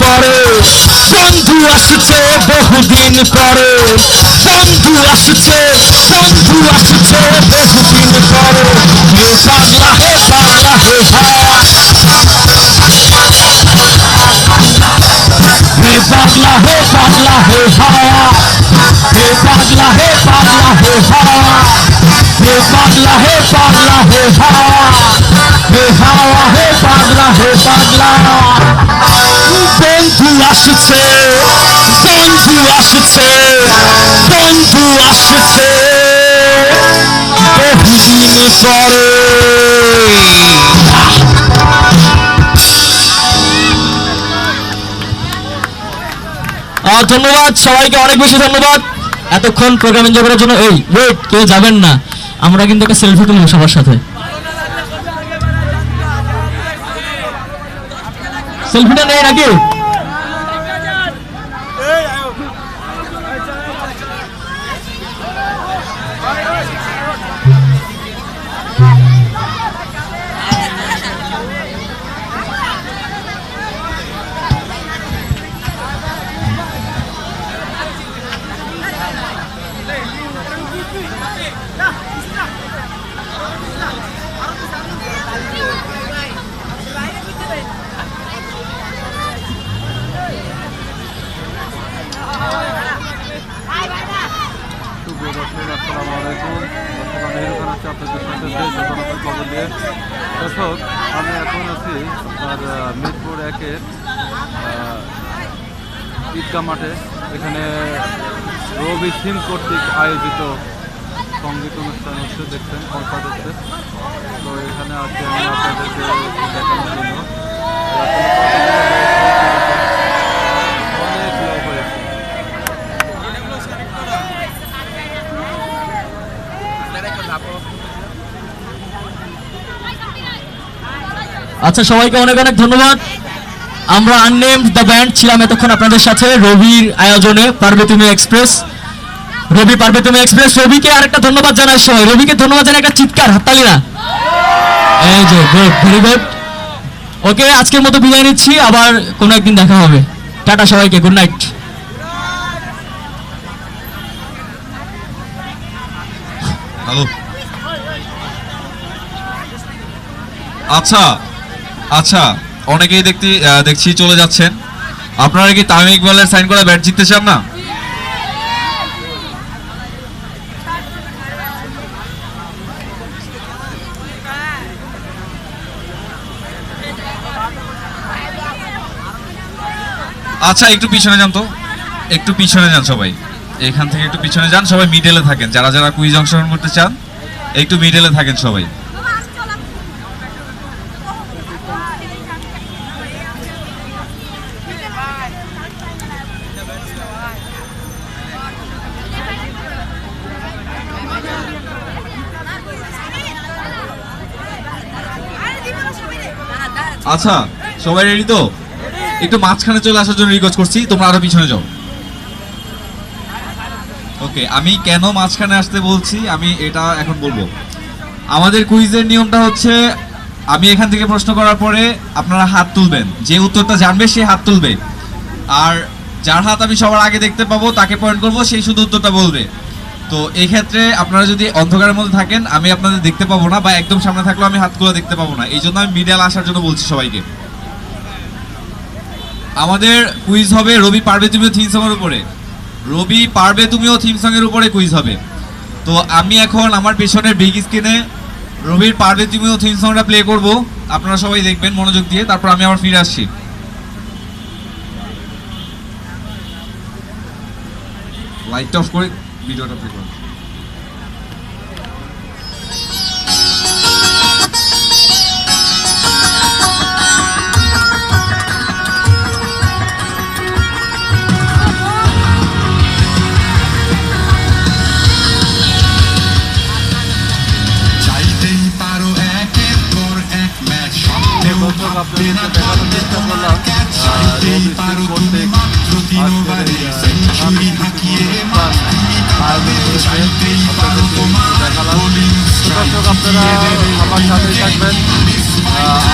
পরে বন্ধু আসছে বহুদিন পরে বন্ধু আসছে বন্ধু আসছে বহুদিন পরে হে পাগলা হে পাগলা হে হে পাগলা হে পাগলা হে হাওয়া হে পাগলা হে পাগলা হে হাওয়া হে পাগলা হে পাগলা হে হাওয়া হে হাওয়া হে পাগলা হে পাগলা আসছে। বন্ধু আসছে। বন্ধু আসছে। বহুদিন পরে। ধন্যবাদ সবাইকে, অনেক বেশি ধন্যবাদ। এতক্ষণ প্রোগ্রাম এনজয় করার জন্য, এই ওয়েট কেউ যাবেন না। আমরা কিন্তু একটা সেলফি তুলব সবার সাথে। সেলফিটা নেই নাকি? হচ্ছে আপনাদের সাথে খবর দিয়ে দর্শক আমি এখন আছি আপনার মিরপুর একের আহ, ঈদগাহ মাঠে। এখানে রবি সিং কর্তৃক আয়োজিত সংগীত অনুষ্ঠান হচ্ছে দেখছেন কনসার্ট হচ্ছে। তো এখানে আছি আমি আপনাদেরকে দেখানোর জন্য। আচ্ছা সবাইকে অনেক অনেক ধন্যবাদ। আমরা আননেম দ্য ব্যান্ড ছিলাম এতক্ষণ আপনাদের সাথে রবির আয়োজনে পারবে তুমি এক্সপ্রেস। রবি পারবে তুমি এক্সপ্রেস, রবিকে আরেকটা ধন্যবাদ জানাই সবাই। রবিকে ধন্যবাদ জানাই একটা চিৎকার, হাততালি না। এই যে গুড ভেরি গুড ওকে, আজকের মতো বিদায় নিচ্ছি, আবার কোনো একদিন দেখা হবে। টাটা সবাইকে গুড নাইট হ্যালো। আচ্ছা আচ্ছা অনেকেই দেখতে দেখছি চলে যাচ্ছেন। আপনারা কি তামিম ইকবালের সাইন করা ব্যাট জিততে চান না? আচ্ছা একটু পিছনে যান তো। একটু পিছনে যান সবাই। এখান থেকে একটু পিছনে যান, সবাই মিডলে থাকেন। যারা যারা কুইজ অংশগ্রহণ করতে চান, একটু মিডলে থাকেন সবাই। আচ্ছা সবাই রেডি তো? একটু মাঝখানে চলে আসার জন্য রিকোয়েস্ট করছি, তোমরা আরও পিছনে যাও। ওকে আমি কেন মাঝখানে আসতে বলছি? আমি এটা এখন বলব। আমাদের কুইজের নিয়মটা হচ্ছে, আমি এখান থেকে প্রশ্ন করার পরে আপনারা হাত তুলবেন। যে উত্তরটা জানবে, সে হাত তুলবে। আর যার হাত আমি সবার আগে দেখতে পাবো, তাকে পয়েন্ট করব সেই শুধু উত্তরটা বলবে। তো এই ক্ষেত্রে আপনারা যদি অন্ধকারের মধ্যে থাকেন, আমি আপনাদের দেখতে পাবো না বা একদম সামনে থাকলেও আমি হাত হাতগুলো দেখতে পাবো না। এই জন্য আমি মিডিয়াল আসার জন্য বলছি সবাইকে। আমাদের কুইজ হবে রবি পারবে তুমিও থিম সঙ্গের উপরে। রবি পারবে তুমিও থিম সঙ্গের উপরে কুইজ হবে। তো আমি এখন আমার পেছনের বিগ স্ক্রিনে রবির পারবে তুমিও থিম সংটা প্লে করব। আপনারা সবাই দেখবেন মনোযোগ দিয়ে, তারপর আমি আবার ফিরে আসছি। লাইট অফ করে ভিডিওটা প্লে করুন পারো আপনাদেরকে তোমার দেখালাম। বোলিং তো দর্শক আপনারা আমার সাথেই থাকবেন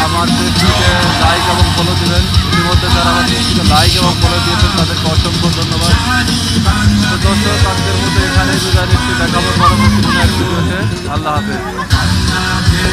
আমার ফেসবুকে লাইক এবং ফলো দিবেন ইতিমধ্যে যারা আমার ফেসবুকে এবং বলে দিয়েছেন তাদেরকে অসংখ্য ধন্যবাদ তো দর্শক আজকের মতো এখানেই বিদায় আল্লাহ হাফেজ